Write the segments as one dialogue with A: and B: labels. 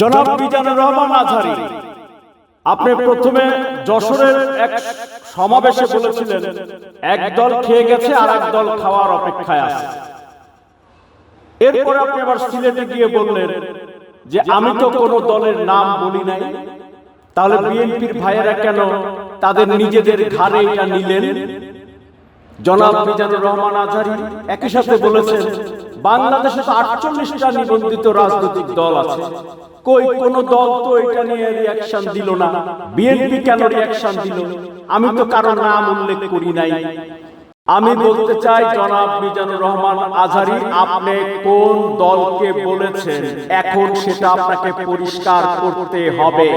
A: জনাব মিজানুর রহমান আজহারি, আপনি প্রথমে যশোরের এক সমাবেশে বলেছিলেন এক দল খেয়ে গেছে আর এক দল খাওয়ার অপেক্ষায় আছে। এরপরে আপনি আবার সিলেটে গিয়ে বললেন যে, আমি তো কোনো দলের নাম বলি নাই। তাহলে বিএনপির ভাইয়েরা কেন তাদের নিজেদের ঘাড়ে এটা নিলেন? জনাব মিজানুর রহমান আজহারি একই সাথে বলেছেন বাংলাদেশে তো আটচল্লিশটা নিবন্ধিত রাজনৈতিক দল আছে। কই কোন দল তো এটা নিয়ে রিয়াকশন দিল না। বিএনপি কেন রিয়াকশন দিল? আমি তো কারও নাম উল্লেখ করি নাই। আমি বলতে চাই, জনাব মিজানুর রহমান আজহারি, আপনি কোন দলকে বলেছেন? এখন সেটা আপনাকে পরিষ্কার করতে হবে।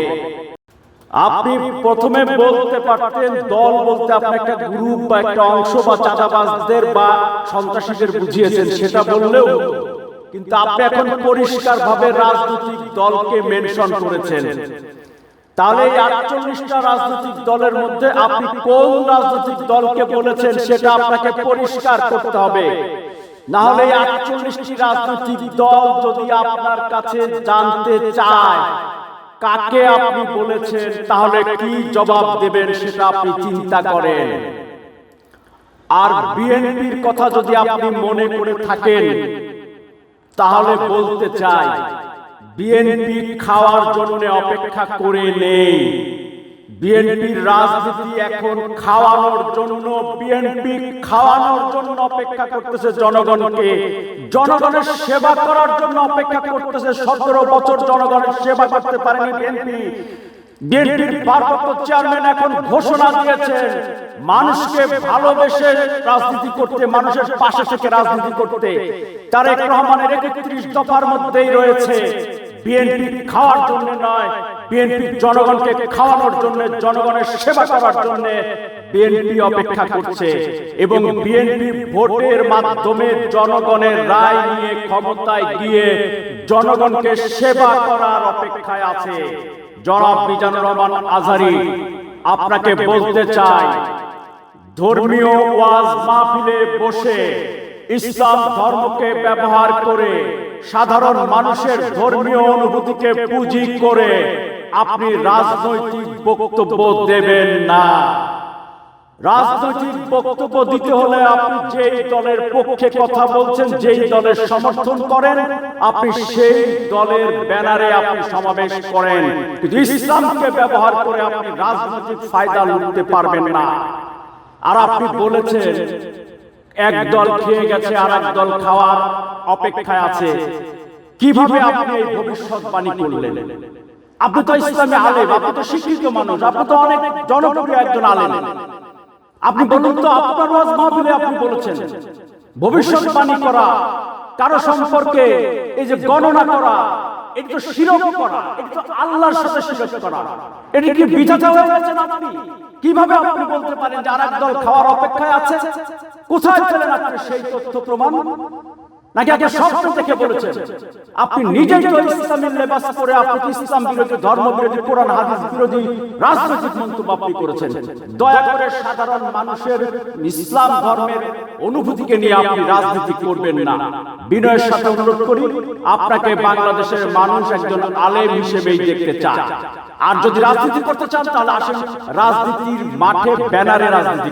A: আপনি প্রথমে বলতে পারতেন, দল বলতে আপনি একটা গ্রুপ বা একটা অংশ বা চাঁদাবাজদের বা সন্ত্রাসীদের বুঝিয়েছেন, সেটা বললেও কিন্তু আপনি এখন পরিষ্কার ভাবে রাজনৈতিক দলকে মেনশন করেছেন। তাহলে আটচল্লিশটা রাজনৈতিক দলের মধ্যে আপনি কোন রাজনৈতিক দলকে বলেছেন, সেটা আপনাকে পরিষ্কার করতে হবে। না হলে আটচল্লিশটি রাজনৈতিক দল যদি আপনার কাছে জানতে চায় কাকে আপনি বলেছেন? তাহলে কি জবাব দেবেন সেটা আপনি চিন্তা করেন। আর বিএনপির কথা যদি আপনি মনে করে থাকেন তাহলে বলতে চাই বিএনপি খাওয়ার জন্য অপেক্ষা করে নেই। বিএনপির রাজনীতি এখন খাওয়ানোর জন্য, বিএনপি খাওয়ানোর জন্য অপেক্ষা করতেছে জনগণকে। জনগণের সেবা করার জন্য অপেক্ষা করতেছে সতেরো বছর জনগণের সেবা করতে পারেনি বিএনপি। বিএনপির ভারপ্রাপ্ত চেয়ারম্যান এখন ঘোষণা দিয়েছেন, মানুষকে ভালোবেসে রাজনীতি করতে, মানুষের পাশে থেকে রাজনীতি করতে। তারেক রহমানের একত্রিশ দফার মধ্যেই রয়েছে, বিএনপি খাওয়ার জন্য নয় বিএনপি জনগণকে খাওয়ানোর জন্য, জনগণের সেবা করার জন্য বিএনপি অপেক্ষা করছে এবং বিএনপি ভোটের মাধ্যমে জনগণের রায় নিয়ে ক্ষমতায় গিয়ে জনগণকে সেবা করার অপেক্ষায় আছে। জনাব মিজানুর রহমান আজহারি আপনাকে বলতে চাই, ধর্মীয় ওয়াজ মাহফিলে বসে ইসলাম ধর্মকে ব্যবহার করে সাধারণ মানুষের ধর্মীয় অনুভূতিকে পুঁজি করে আপনি রাজনৈতিক বক্তব্য দেবেন না। রাজনৈতিক বক্তব্য দিতে হলে আপনি যেই দলের পক্ষে কথা বলছেন, যেই দলের সমর্থন করেন, আপনি সেই দলের ব্যানারে আপনি সমাবেশ করেন। কিন্তু ইসলামকে ব্যবহার করে আপনি রাজনৈতিক ফায়দা লুটতে পারবেন না। আর আপনি বলেছেন, এক দল খেয়ে গেছে আর এক দল খাওয়ার অপেক্ষায় আছে। কীভাবে আপনি এই ভবিষ্যৎবাণী করলেন? আপনি তো ইসলামী আলেম আপনি তো শিক্ষিত মানুষ আপনি তো অনেক জনপ্রিয় একজন আলেম। আপনি বলুন তো আপনার ওয়াজ মাহফিলে আপনি বলেছেন ভবিষ্যৎবাণী করা কারও সম্পর্কে এই যে গণনা করা এটা তো শিরক করা এটা তো আল্লাহর সাথে শিরক করা। এটা কি বিধাতা হয়ে গেছেন আপনি? কীভাবে আপনি বলতে পারেন যে আরেক দল খাওয়ার অপেক্ষায় আছে? কোথায় পেলেন আপনি সেই তথ্য প্রমাণ? নাকি স্বপ্ন আপনি ইসলামের লেবাস আপনি ইসলাম বিরোধী, ধর্ম বিরোধী, কোরআন, হাদিস বিরোধী রাজনৈতিক মন্তব্য আপনি করেছেন। দয়া করে সাধারণ মানুষের ইসলাম ধর্মের অনুভূতিকে নিয়ে আপনি রাজনীতি করবেন না। বিনয়ের সাথে অনুরোধ করি, আপনাকে বাংলাদেশের মানুষ একজন আলেম হিসেবেই দেখতে চায়। আর যদি রাজনীতি করতে চান, তাহলে আসেন রাজনীতির মাঠে ব্যানারে রাজনীতি